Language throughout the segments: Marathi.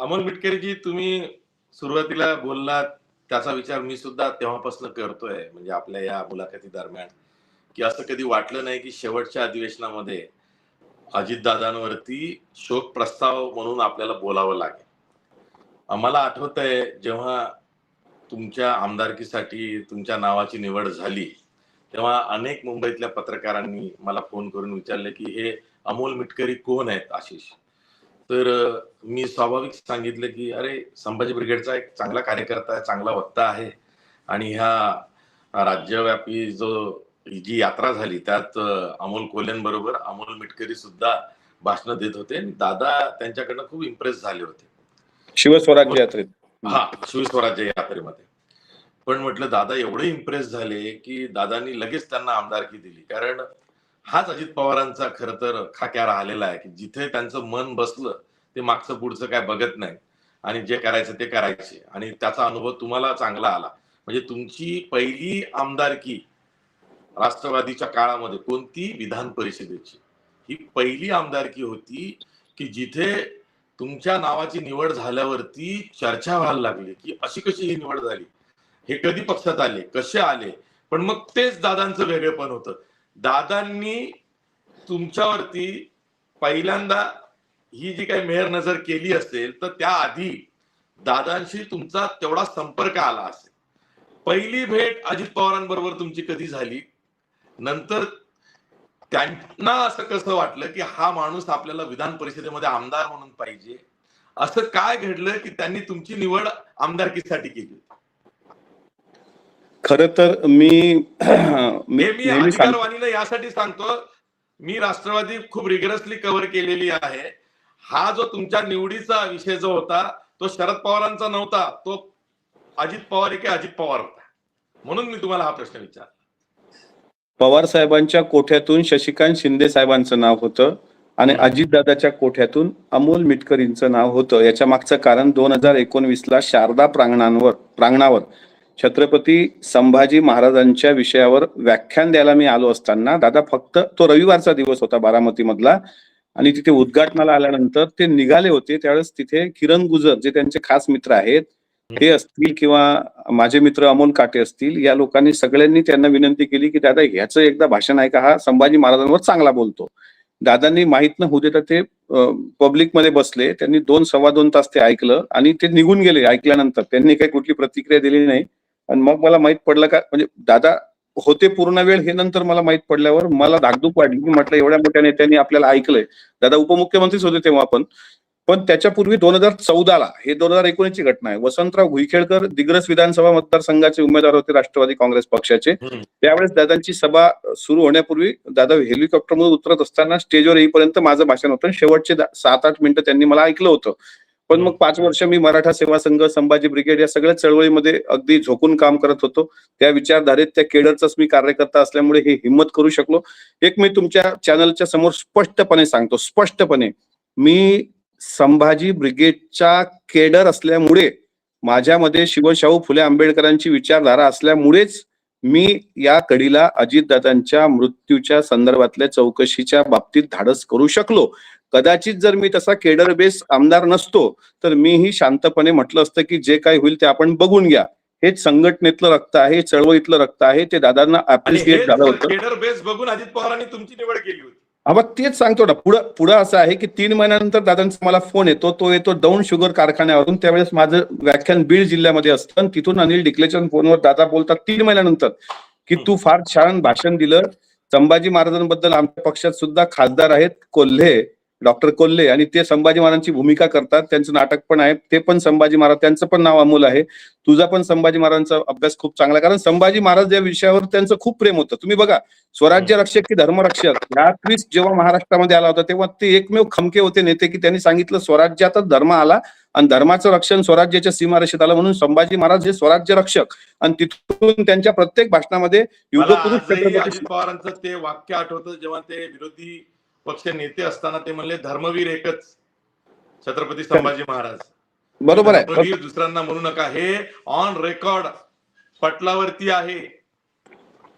अमोल मिटकरीजी तुम्ही सुरुवातीला बोललात त्याचा विचार मी सुद्धा तेव्हापासून करतोय म्हणजे आपल्या या मुलाखती दरम्यान की असं कधी वाटलं नाही की शेवटच्या अधिवेशनामध्ये अजितदादांवरती शोक प्रस्ताव म्हणून आपल्याला बोलावं लागेल. आम्हाला आठवत आहे जेव्हा तुमच्या आमदारकीसाठी तुमच्या नावाची निवड झाली तेव्हा अनेक मुंबईतल्या पत्रकारांनी मला फोन करून विचारले की हे अमोल मिटकरी कोण आहेत आशिष? तर मी स्वाभाविक सांगितलं की अरे संभाजी ब्रिगेडचा एक चांगला कार्यकर्ता आहे चांगला वक्ता आहे आणि ह्या राज्यव्यापी जो जी यात्रा झाली त्यात अमोल कोल्यांबरोबर अमोल मिटकरी सुद्धा भाषण देत होते आणि दादा त्यांच्याकडनं खूप इम्प्रेस झाले होते. शिवस्वराज्य यात्रेत. हा शिवस्वराज्य यात्रेमध्ये. पण म्हटलं दादा एवढे इम्प्रेस झाले की दादांनी लगेच त्यांना आमदारकी दिली. कारण हाच अजित पवारांचा खर तर खाक्या राहिलेला आहे की जिथे त्यांचं मन बसलं ते मागचं पुढचं काय बघत नाही आणि जे करायचं ते करायचे. आणि त्याचा अनुभव तुम्हाला चांगला आला. म्हणजे तुमची पहिली आमदारकी राष्ट्रवादीच्या काळामध्ये कोणती? विधान परिषदेची. ही पहिली आमदारकी होती की जिथे तुमच्या नावाची निवड झाल्यावरती चर्चा व्हायला लागली की अशी कशी ही निवड झाली? हे कधी पक्षात आले? कसे आले? पण मग तेच दादांचं वेगळेपण होतं. दादांनी तुमच्यावरती पहिल्यांदा ही जी काही मेहर नजर केली असेल तर त्याआधी दादांशी तुमचा तेवढा संपर्क आला असेल. पहिली भेट अजित पवारांबरोबर तुमची कधी झाली? नंतर त्यांना असं कसं वाटलं की हा माणूस आपल्याला विधान परिषदेमध्ये आमदार म्हणून पाहिजे? असं काय घडलं की त्यांनी तुमची निवड आमदारकीसाठी केली? खर तर मी मी अधिकारवाणीला यासाठी सांगतो मी राष्ट्रवादी खूप रिगरसली कव्हर केलेली आहे. हा जो तुमच्या निवडीचा विषय जो होता तो शरद पवारांचा नव्हता तो अजित पवार की अजित पवार होता. म्हणून मी तुम्हाला हा प्रश्न विचारला. पवार साहेबांच्या कोठ्यातून शशिकांत शिंदे साहेबांचं नाव होतं आणि अजितदादाच्या कोठ्यातून अमोल मिटकरींचं नाव होतं. याच्या मागचं कारण दोन हजार एकोणवीस ला शारदा प्रांगणांवर प्रांगणावर छत्रपती संभाजी महाराजांच्या विषयावर व्याख्यान द्यायला मी आलो असताना दादा फक्त तो रविवारचा दिवस होता बारामती मधला आणि तिथे उद्घाटनाला आल्यानंतर ते निघाले होते. त्यावेळेस तिथे किरण गुजर जे त्यांचे खास मित्र आहेत ते असतील किंवा माझे मित्र अमोल काटे असतील या लोकांनी सगळ्यांनी त्यांना विनंती केली की दादा ह्याचं एकदा भाषण ऐका हा संभाजी महाराजांवर चांगला बोलतो. दादांनी माहीत न होऊ देता ते पब्लिकमध्ये बसले. त्यांनी दोन सव्वा दोन तास ते ऐकलं आणि ते निघून गेले ऐकल्यानंतर. त्यांनी काही कुठली प्रतिक्रिया दिली नाही. आणि मग मला माहीत पडलं का म्हणजे दादा होते पूर्ण वेळ हे नंतर मला माहीत पडल्यावर मला धाकधूक वाढली. की म्हटलं एवढ्या मोठ्या नेत्यांनी आपल्याला ऐकलंय. दादा उपमुख्यमंत्रीच होते तेव्हा पण. पण त्याच्यापूर्वी दोन हजार चौदाला हे दोन हजार एकोणीसची घटना आहे. वसंतराव भुईखेळकर दिग्रस विधानसभा मतदारसंघाचे उमेदवार होते राष्ट्रवादी काँग्रेस पक्षाचे. त्यावेळेस दादांची सभा सुरू होण्यापूर्वी दादा हेलिकॉप्टरमधून उतरत असताना स्टेजवर येईपर्यंत माझं भाषण होतं. शेवटचे सात आठ मिनिटं त्यांनी मला ऐकलं होतं. पण मग पाच वर्ष मी मराठा सेवा संघ संभाजी ब्रिगेड या सगळ्या चळवळीमध्ये अगदी झोकून काम करत होतो. त्या विचारधारेत त्या केडरचाच मी कार्यकर्ता असल्यामुळे हे हिंमत करू शकलो. एक मी तुमच्या चॅनलच्या समोर स्पष्टपणे सांगतो स्पष्टपणे. मी संभाजी ब्रिगेडच्या केडर असल्यामुळे माझ्यामध्ये शिवशाहू फुले आंबेडकरांची विचारधारा असल्यामुळेच मी या कडीला अजितदादांच्या मृत्यूच्या संदर्भातल्या चौकशीच्या बाबतीत धाडस करू शकलो. कदाचित जर मी तसा केडर बेस आमदार नसतो तर मीही शांतपणे म्हटलं असतं की जे काही होईल ते आपण बघून घ्या. हे संघटनेतलं रक्त आहे चळवळीतलं रक्त आहे ते दादांना अप्रिशिएट झालं होतं. केडर बेस बघून अजित पवारांनी तुमची निवड केली होती. हा मग तेच सांगतो ना पुढं पुढं असं आहे की तीन महिन्यानंतर दादांचा मला फोन येतो तो येतो दौंड शुगर कारखान्यावरून त्यावेळेस माझं व्याख्यान बीड जिल्ह्यामध्ये असतं आणि तिथून अनिल डिकलेच्या फोनवर दादा बोलतात तीन महिन्यानंतर की तू फार छान भाषण दिलं. संभाजी महाराजांबद्दल आमच्या पक्षात सुद्धा खासदार आहेत कोल्हे. डॉक्टर कोल्हे आणि ते संभाजी महाराजांची भूमिका करतात. त्यांचं नाटक पण आहे. ते पण संभाजी महाराज त्यांचं पण नाव अमोल आहे. तुझा पण संभाजी महाराजांचा अभ्यास खूप चांगला. कारण संभाजी महाराज या विषयावर त्यांचं खूप प्रेम होतं. तुम्ही बघा स्वराज्य रक्षक की धर्मरक्षक ह्या ट्विस्ट जेव्हा महाराष्ट्रामध्ये आला होता तेव्हा ते एकमेव खमके होते नेते की त्यांनी सांगितलं स्वराज्यातच धर्म आला आणि धर्माचं रक्षण स्वराज्याच्या सीमारेषेत आलं म्हणून संभाजी महाराज हे स्वराज्य रक्षक. आणि तिथून त्यांच्या प्रत्येक भाषणामध्ये पवारांचं ते वाक्य आठवतं जेव्हा ते विरोधी पक्ष नेते असताना ते म्हणले धर्मवीर एकच छत्रपती संभाजी महाराज. बरोबर आहे. दुसऱ्यांना म्हणू नका हे ऑन रेकॉर्ड पटलावरती आहे.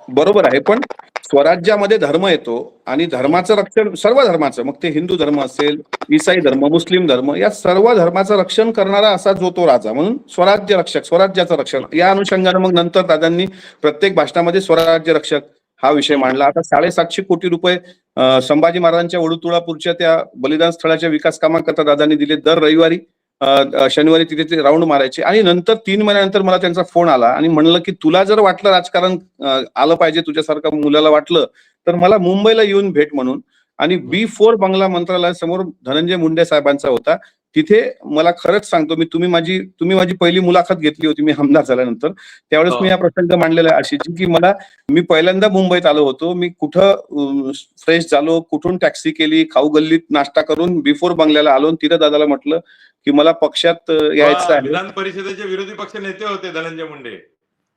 बरोबर आहे पण स्वराज्यामध्ये धर्म येतो आणि धर्माचं रक्षण सर्व धर्माचं मग ते हिंदू धर्म असेल ईसाई धर्म मुस्लिम धर्म या सर्व धर्माचं रक्षण करणारा असा जो तो राजा म्हणून स्वराज्य रक्षक स्वराज्याचं रक्षण या अनुषंगानं मग नंतर दादांनी प्रत्येक भाषणामध्ये स्वराज्य रक्षक हा विषय मांडला. आता साडेसातशे कोटी रुपये संभाजी महाराजांच्या वडुतुळापूरच्या त्या बलिदान स्थळाच्या विकास कामाकरता दादांनी दिले दर रविवारी शनिवारी तिथे ते राऊंड मारायचे. आणि नंतर तीन महिन्यानंतर मला त्यांचा फोन आला आणि म्हणलं की तुला जर वाटलं राजकारण आलं पाहिजे तुझ्यासारखं मुलाला वाटलं तर मला मुंबईला येऊन भेट म्हणून. आणि बी फोर बंगला मंत्रालयासमोर धनंजय मुंडे साहेबांचा होता. तिथे मला खरंच सांगतो मी तुम्ही माझी तुम्ही माझी पहिली मुलाखत घेतली होती मी आमदार झाल्यानंतर. त्यावेळेस हो. मी हा. प्रसंग मांडलेला आहे आशिषजी की मला मी पहिल्यांदा मुंबईत आलो होतो. मी कुठं फ्रेश झालो कुठून टॅक्सी केली खाऊ गल्लीत नाश्ता करून बिफोर बंगल्याला आलो आणि तिथं दादाला म्हटलं की मला पक्षात यायचं आहे. विधान परिषदेचे विरोधी पक्ष नेते होते धनंजय मुंडे.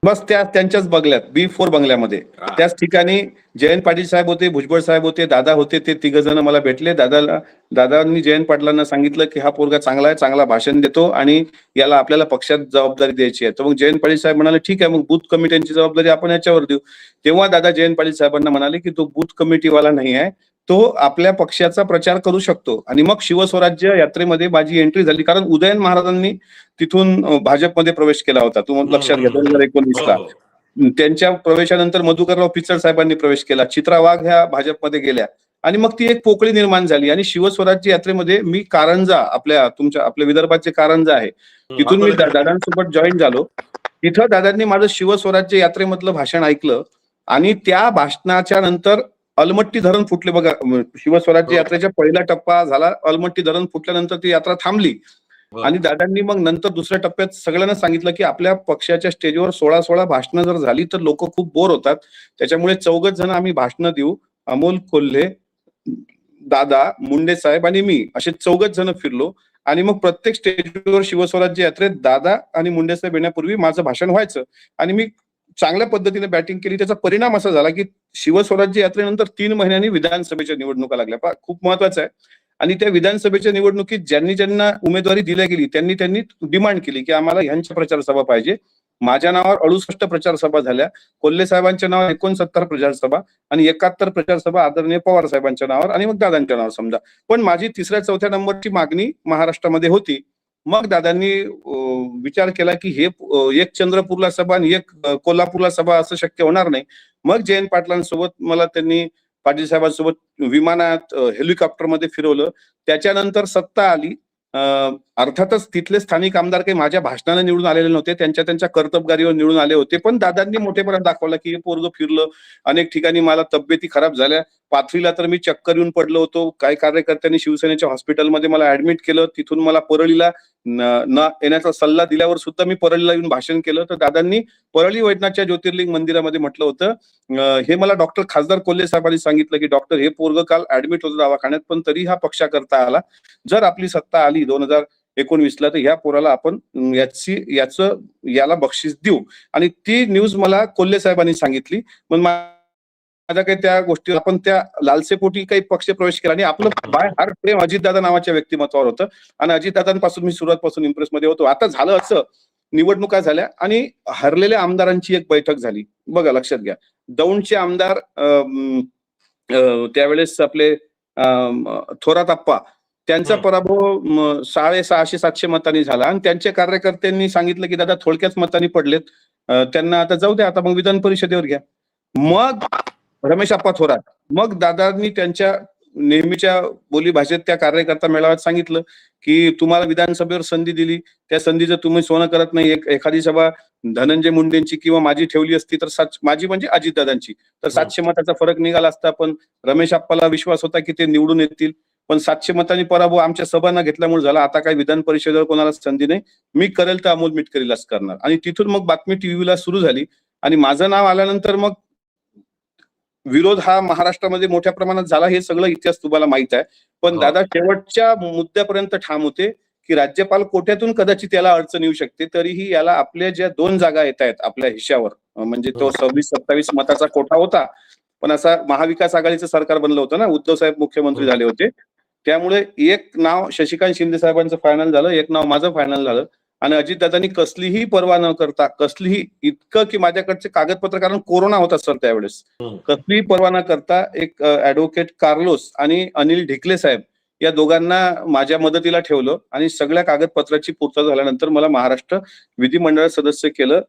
बस त्या त्यांच्याच बंगल्यात बी फोर बंगल्यामध्ये. त्याच ठिकाणी जयंत पाटील साहेब होते भुजबळ साहेब होते दादा होते ते तिघ जण मला भेटले. दादाला दादांनी जयंत पाटलांना सांगितलं की हा पोरगा चांगला आहे चांगला भाषण देतो आणि याला आपल्याला पक्षात जबाबदारी द्यायची आहे. तर मग जयंत पाटील साहेब म्हणाले ठीक आहे मग बूथ कमिट्यांची जबाबदारी आपण याच्यावर देऊ. तेव्हा दादा जयंत पाटील साहेबांना म्हणाले की तो बूथ कमिटीवाला नाही आहे. तो आपल्या पक्षाचा प्रचार करू शकतो. आणि मग शिवस्वराज्य यात्रेमध्ये माझी एंट्री झाली. कारण उदयन महाराजांनी तिथून भाजपमध्ये प्रवेश केला होता. तुम्हाला लक्षात घ्या दोन हजार एकोणवीस ला हो. त्यांच्या प्रवेशानंतर मधुकरराव पिचड साहेबांनी प्रवेश केला. चित्रा वाघ ह्या भाजपमध्ये गेल्या. आणि मग ती एक पोकळी निर्माण झाली. आणि शिवस्वराज्य यात्रेमध्ये मी कारंजा आपल्या तुमच्या आपल्या विदर्भाचे कारंजा आहे. तिथून मी दादांसोबत जॉईन झालो. तिथं दादांनी माझं शिवस्वराज्य यात्रेमधलं भाषण ऐकलं. आणि त्या भाषणाच्या नंतर अलमट्टी धरण फुटले बघा शिवस्वराज्य हो. यात्रेचा पहिला टप्पा झाला अलमट्टी धरण फुटल्यानंतर ती यात्रा थांबली. हो. आणि दादांनी मग नंतर दुसऱ्या टप्प्यात सगळ्यांना सांगितलं की आपल्या पक्षाच्या स्टेजवर सोळा सोळा भाषणं जर झाली तर लोक खूप बोर होतात. त्याच्यामुळे चौघच जण आम्ही भाषणं देऊ. अमोल कोल्हे दादा मुंडे साहेब आणि मी असे चौघच जण फिरलो. आणि मग प्रत्येक स्टेजवर शिवस्वराज्य यात्रेत दादा आणि मुंडे साहेब येण्यापूर्वी माझं भाषण व्हायचं. आणि मी चांगल्या पद्धतीने बॅटिंग केली. त्याचा परिणाम असा झाला की शिवस्वराज्य यात्रेनंतर तीन महिन्यांनी विधानसभेच्या निवडणुका लागल्या. पा खूप महत्वाचं आहे. आणि त्या विधानसभेच्या निवडणुकीत ज्यांनी ज्यांना उमेदवारी दिल्या गेली त्यांनी त्यांनी डिमांड केली की आम्हाला ह्यांच्या प्रचार सभा पाहिजे. माझ्या नावावर अडुसष्ट प्रचार सभा झाल्या. कोल्हे साहेबांच्या नावावर एकोणसत्तर प्रचार सभा आणि एकाहत्तर प्रचार सभा आदरणीय पवार साहेबांच्या नावावर आणि मग दादांच्या नावावर समजा. पण माझी तिसऱ्या चौथ्या नंबरची मागणी महाराष्ट्रामध्ये होती. मग दादांनी विचार केला की हे एक चंद्रपूरला सभा आणि एक कोल्हापूरला सभा असं शक्य होणार नाही. मग जयंत पाटलांसोबत मला त्यांनी पाटील साहेबांसोबत विमानात हेलिकॉप्टरमध्ये फिरवलं. त्याच्यानंतर सत्ता आली. अर्थातच तिथले स्थानिक आमदार काही माझ्या भाषणाने निवडून आलेले नव्हते त्यांच्या त्यांच्या कर्तबगारीवर निवडून आले होते. पण दादांनी मोठेपणा दाखवला की हे पोरग फिरलं. अनेक ठिकाणी मला तब्येती खराब झाल्या. पाथरीला तर मी चक्कर येऊन पडलो होतो. काही कार्यकर्त्यांनी शिवसेनेच्या हॉस्पिटलमध्ये मला ऍडमिट केलं. तिथून मला परळीला न येण्याचा सल्ला दिल्यावर सुद्धा मी परळीला येऊन भाषण केलं. तर दादांनी परळी वैद्यनाथच्या ज्योतिर्लिंग मंदिरामध्ये म्हटलं होतं. हे मला डॉक्टर खासदार कोल्हे साहेबांनी सांगितलं की डॉक्टर हे पोरग काल ऍडमिट होतं दवाखान्यात पण तरी हा पक्षाकरता आला. जर आपली सत्ता आली दोन हजार एकोणवीसला तर ह्या पोराला आपण याची याच याला बक्षीस देऊ. आणि ती न्यूज मला कोल्हे साहेबांनी सांगितली. मग माझ्या काही त्या गोष्टी आपण त्या लालसेपोटी काही पक्ष प्रवेश केला आणि आपलं बाय हार प्रेम अजितदादा नावाच्या व्यक्तिमत्वावर होतं. आणि अजितदादांपासून मी सुरुवातपासून इम्प्रेस मध्ये होतो. आता झालं असं. निवडणुका झाल्या आणि हरलेल्या आमदारांची एक बैठक झाली. बघा लक्षात घ्या. दौंडचे आमदार त्यावेळेस आपले थोरात आप्पा त्यांचा. पराभव साडे सहाशे सातशे मतांनी झाला. आणि त्यांच्या कार्यकर्त्यांनी सांगितलं की दादा थोडक्याच मतांनी पडलेत. त्यांना आता जाऊ द्या आता मग विधान परिषदेवर घ्या. मग रमेश आप्पा थोरात मग दादांनी त्यांच्या नेहमीच्या बोलीभाषेत त्या कार्यकर्ता मेळाव्यात सांगितलं की तुम्हाला विधानसभेवर संधी दिली. त्या संधीचं तुम्ही सोनं करत नाही एक एखादी सभा धनंजय मुंडेंची किंवा माझी ठेवली असती तर सात माझी म्हणजे अजितदादांची. तर सातशे मताचा फरक निघाला असता पण रमेश आप्पाला विश्वास होता की ते निवडून येतील. पण सातशे मतांनी पराभव आमच्या सभांना घेतल्यामुळे झाला. आता काही विधान परिषदेवर कोणाला संधी नाही. मी करेल तर अमोल मिटकरीलाच करणार. आणि तिथून मग बातमी टीव्हीला सुरू झाली. आणि माझं नाव आल्यानंतर मग विरोध हा महाराष्ट्रामध्ये मोठ्या प्रमाणात झाला. हे सगळं इतिहास तुम्हाला माहीत आहे. पण हो. दादा शेवटच्या मुद्द्यापर्यंत ठाम होते की राज्यपाल कोट्यातून कदाचित याला अडचण येऊ शकते. तरीही याला आपल्या ज्या दोन जागा येत आहेत आपल्या हिश्यावर अं, म्हणजे तो हो. सव्वीस सत्तावीस मताचा कोटा होता. पण असा महाविकास आघाडीचं सरकार बनलं होतं ना. उद्धव साहेब मुख्यमंत्री हो. झाले होते. त्यामुळे एक नाव शशिकांत शिंदे साहेबांचं फायनल झालं एक नाव माझं फायनल झालं. आणि अजितदादांनी कसलीही पर्वा न करता कसलीही इतकं की माझ्याकडचे कागदपत्र कारण कोरोना होता सर त्यावेळेस. कसलीही पर्वा न करता एक ऍडव्होकेट कार्लोस आणि अनिल ढिकले साहेब या दोघांना माझ्या मदतीला ठेवलं आणि सगळ्या कागदपत्राची पूर्तता झाल्यानंतर मला महाराष्ट्र विधिमंडळ सदस्य केलं.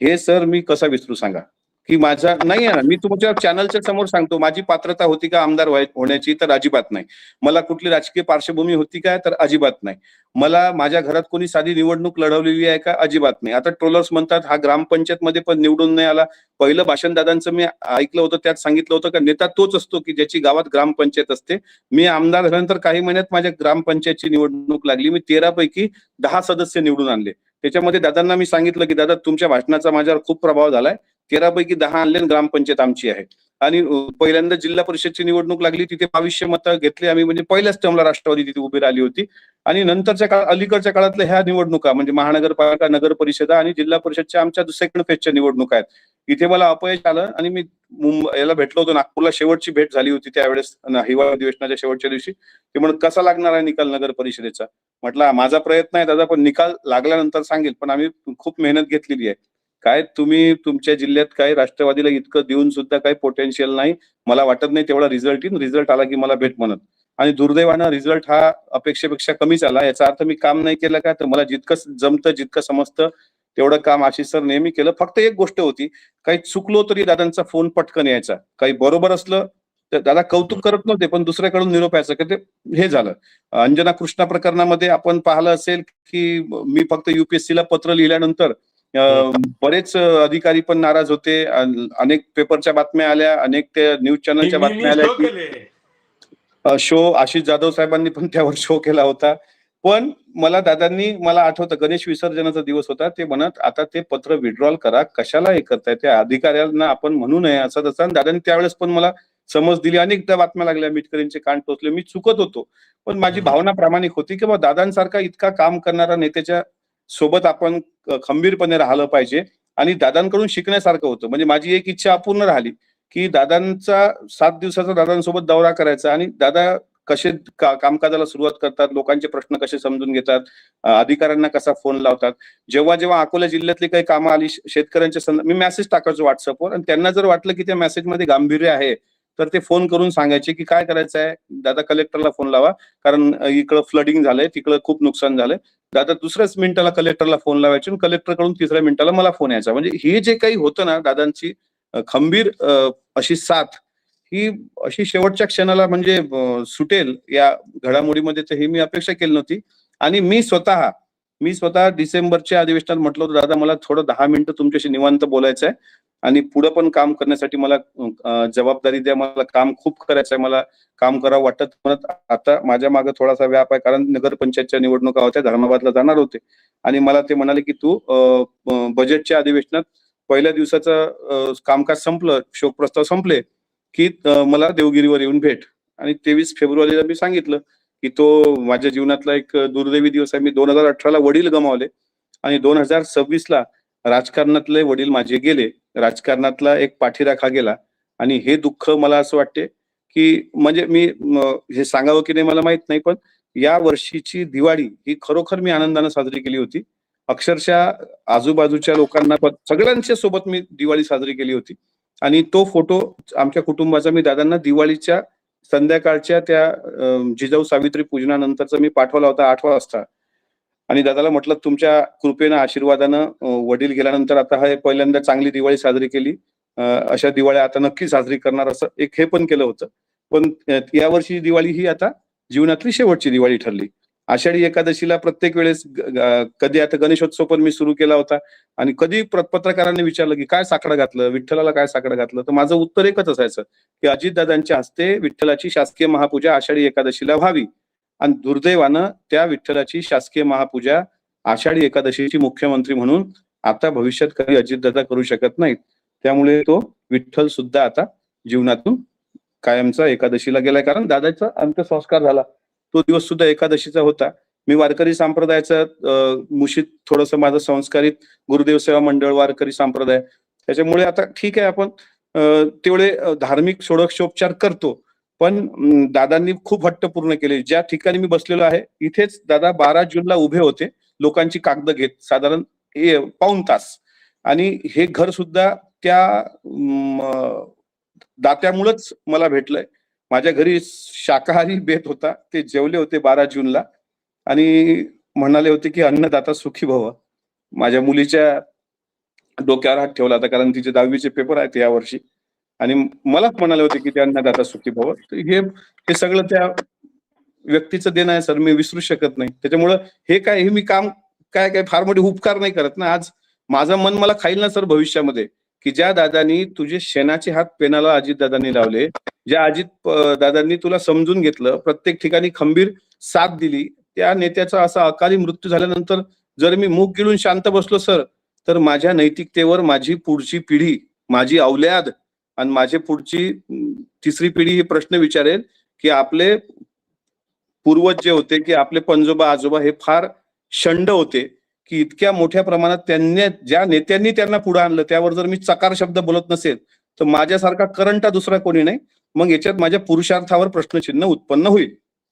हे सर मी कसा विसरू सांगा? की माझा नाही आहे ना मी तुमच्या चॅनलच्या समोर सांगतो माझी पात्रता होती का आमदार होण्याची तर अजिबात नाही. मला कुठली राजकीय पार्श्वभूमी होती काय तर अजिबात नाही. मला माझ्या घरात कोणी साधी निवडणूक लढवलेली आहे का अजिबात नाही. आता ट्रोलर्स म्हणतात हा ग्रामपंचायत मध्ये पण निवडून नाही आला. पहिलं भाषण दादांचं मी ऐकलं होतं त्यात सांगितलं होतं का नेता तोच असतो की ज्याची गावात ग्रामपंचायत असते. मी आमदार झाल्यानंतर काही महिन्यात माझ्या ग्रामपंचायतची निवडणूक लागली. मी तेरा पैकी दहा सदस्य निवडून आणले. त्याच्यामध्ये दादांना मी सांगितलं की दादा तुमच्या भाषणाचा माझ्यावर खूप प्रभाव झालाय. तेरापैकी दहा आणले ग्रामपंचायत आमची आहे. आणि पहिल्यांदा जिल्हा परिषदची निवडणूक लागली तिथे बावीसशे मतं घेतली. आम्ही म्हणजे पहिल्याच टर्मला राष्ट्रवादी तिथे उभी राहिली होती. आणि नंतरच्या काळ अलीकडच्या काळातल्या ह्या निवडणुका म्हणजे महानगरपालिका नगर परिषदा आणि जिल्हा परिषदच्या आमच्या सेकंड फेजच्या निवडणुका आहेत. इथे मला अपयश आलं आणि मी मुंबई याला भेटलो होतो नागपूरला. शेवटची भेट झाली होती त्यावेळेस हिवाळा हिवाळी अधिवेशनाच्या शेवटच्या दिवशी. ते म्हणत कसा लागणार आहे निकाल नगर परिषदेचा? म्हटलं माझा प्रयत्न आहे दादा पण निकाल लागल्यानंतर सांगेल पण आम्ही खूप मेहनत घेतलेली आहे. काय तुम्ही तुमच्या जिल्ह्यात काय राष्ट्रवादीला इतकं देऊन सुद्धा काही पोटेन्शियल नाही? मला वाटत नाही तेवढा रिझल्ट येईल. रिझल्ट आला की मला भेट म्हणत. आणि दुर्दैवानं रिझल्ट हा अपेक्षेपेक्षा कमीच आला. याचा अर्थ मी काम नाही केलं का? तर मला जितकं जमतं जितकं समजतं तेवढं काम आशिष सर नेहमी केलं. फक्त एक गोष्ट होती. काही चुकलो तरी दादांचा फोन पटकन यायचा. काही बरोबर असलं तर दादा कौतुक करत नव्हते पण दुसऱ्याकडून निरोप यायचा. की ते हे झालं. अंजना कृष्णा प्रकरणामध्ये आपण पाहिलं असेल की मी फक्त युपीएससीला पत्र लिहिल्यानंतर बरेच अधिकारी पण नाराज होते. अन- अनेक पेपरच्या बातम्या आल्या अनेक त्या न्यूज चॅनलच्या बातम्या आल्या. शो आशिष जाधव साहेबांनी पण त्यावर शो केला होता. पण मला दादांनी मला आठवतं गणेश विसर्जनाचा दिवस होता. ते म्हणत आता ते पत्र विड्रॉल करा. कशाला हे करताय? त्या अधिकाऱ्यांना आपण म्हणू नये. असं तसं. आणि दादांनी त्यावेळेस पण मला समज दिली. अनेकदा बातम्या लागल्या. मिटकरींचे कान टोचले. मी चुकत होतो. पण माझी. भावना प्रामाणिक होती की बा दादांसारखा इतका काम करणारा नेत्याच्या सोबत आपण खंबीरपणे राहिलं पाहिजे. आणि दादांकडून शिकण्यासारखं होतं. म्हणजे माझी एक इच्छा अपूर्ण राहिली की दादांचा सात दिवसाचा दादांसोबत दौरा करायचा आणि दादा कसे का- कामकाजाला सुरुवात करतात लोकांचे प्रश्न कसे समजून घेतात अधिकाऱ्यांना कसा फोन लावतात. जेव्हा जेव्हा अकोला जिल्ह्यातली काही कामं आली शेतकऱ्यांच्या संद- मी मेसेज टाकायचो व्हॉट्सअपवर आणि त्यांना जर वाटलं की त्या मेसेजमध्ये गांभीर्य आहे तर ते फोन करून सांगायचे की काय करायचं आहे दादा कलेक्टरला फोन लावा. कारण इकडं फ्लडिंग झालंय तिकडं खूप नुकसान झालंय. दादा दुसऱ्याच मिनिटाला कलेक्टरला फोन लावायचे आणि कलेक्टरकडून तिसऱ्या मिनिटाला मला फोन यायचा. म्हणजे हे जे काही होतं ना दादांची खंबीर अशी साथ ही अशी शेवटच्या क्षणाला म्हणजे सुटेल या घडामोडीमध्ये तर ही मी अपेक्षा केली नव्हती. आणि मी स्वतः मी स्वतः डिसेंबरच्या अधिवेशनात म्हटलं होतं दादा मला थोडं दहा मिनिटं तुमच्याशी निवांत बोलायचं आहे आणि पुढं पण काम करण्यासाठी मला जबाबदारी द्या मला काम खूप करायचं आहे मला काम करावं वाटत म्हणत आता माझ्या मागे थोडासा व्याप आहे कारण नगरपंचायतच्या निवडणुका होत्या धर्माबादला जाणार होते आणि मला ते म्हणाले की तू बजेटच्या अधिवेशनात पहिल्या दिवसाचं कामकाज संपलं शोक प्रस्ताव संपले की मला देवगिरीवर येऊन भेट. आणि तेवीस फेब्रुवारीला मी सांगितलं की तो माझ्या जीवनातला एक दुर्दैवी दिवस आहे. मी दोन हजार अठराला वडील गमावले आणि दोन हजार सव्वीस ला राजकारणातले वडील माझे गेले. राजकारणातला एक पाठीराखा गेला. आणि हे दुःख मला असं वाटते की म्हणजे मी हे सांगावं की नाही मला माहीत नाही पण या वर्षीची दिवाळी ही खरोखर मी आनंदाने साजरी केली होती. अक्षरशः आजूबाजूच्या लोकांना पण सगळ्यांच्या सोबत मी दिवाळी साजरी केली होती. आणि तो फोटो आमच्या कुटुंबाचा मी दादांना दिवाळीच्या संध्याकाळच्या त्या जिजाऊ सावित्री पूजनानंतरचा मी पाठवला होता आठ वाजता. आणि दादाला म्हटलं तुमच्या कृपेनं आशीर्वादानं वडील गेल्यानंतर आता हे पहिल्यांदा चांगली दिवाळी साजरी केली. अशा दिवाळ्या आता नक्की साजरी करणार असं एक हे पण केलं होतं. पण यावर्षी दिवाळी ही आता जीवनातली शेवटची दिवाळी ठरली. आषाढी एकादशीला प्रत्येक वेळेस कधी आता गणेशोत्सव पण मी सुरू केला होता. आणि कधी पत्रकारांनी विचारलं की काय साकडं घातलं? विठ्ठलाला काय साकडं घातलं? तर माझं उत्तर एकच असायचं की अजितदादांच्या हस्ते विठ्ठलाची शासकीय महापूजा आषाढी एकादशीला व्हावी. आणि दुर्दैवानं त्या विठ्ठलाची शासकीय महापूजा आषाढी एकादशीची मुख्यमंत्री म्हणून आता भविष्यात कधी अजितदादा करू शकत नाहीत. त्यामुळे तो विठ्ठल सुद्धा आता जीवनातून कायमचा एकादशीला गेलाय. कारण दादाचा अंत्यसंस्कार झाला. तो दिवस सुद्धा एकादशीचा होता. मी वारकरी संप्रदायाचा मुशीत थोडस माझं संस्कारित गुरुदेव सेवा मंडळ वारकरी संप्रदाय. त्याच्यामुळे आता ठीक आहे आपण तेवढे धार्मिक षोडक्षोपचार करतो. पण दादांनी खूप हट्ट पूर्ण केले. ज्या ठिकाणी मी बसलेलो आहे इथेच दादा बारा जूनला उभे होते. लोकांची कागद घेत साधारण पाऊन पाऊण तास. आणि हे घर सुद्धा त्या दात्यामुळेच दात्यामुळंच मला भेटलंय. माझ्या घरी शाकाहारी बेत होता. ते जेवले होते बारा जूनला. आणि म्हणाले होते की अन्नदाता सुखी भव. माझ्या मुलीच्या डोक्यावर हात ठेवला होता कारण तिचे दहावीचे पेपर आहेत या वर्षी. आणि मलाच म्हणाले होते की ते अन्नदाता सुखी भव. हे हे सगळं त्या व्यक्तीचं देणं आहे सर. मी विसरू शकत नाही. त्याच्यामुळं हे काय हे मी काम काय काय फार मोठे उपकार नाही करत ना. आज माझं मन मला खाईल ना सर भविष्यामध्ये. की ज्या दादानी तुझे शेणाचे हात पेनाला अजित दादांनी लावले ज्या अजित दादांनी तुला समजून घेतलं प्रत्येक ठिकाणी खंबीर साथ दिली त्या नेत्याचा असा अकाली मृत्यू झाल्यानंतर जर मी मुख गिळून शांत बसलो सर तर माझ्या नैतिकतेवर माझी पुढची पिढी माझी अवल्याद आणि माझी पुढची तिसरी पिढी हे प्रश्न विचारेल की आपले पूर्वज जे होते की आपले पंजोबा आजोबा हे फार शंड होते की इतक्या मोठ्या प्रमाणात त्यांनी ज्या नेत्यांनी त्यांना पुढे आणलं त्यावर जर मी चकार शब्द बोलत नसेल तर माझ्यासारखा करंटा दुसरा कोणी नाही. मग याच्यात माझ्या पुरुषार्थावर प्रश्नचिन्ह उत्पन्न होईल.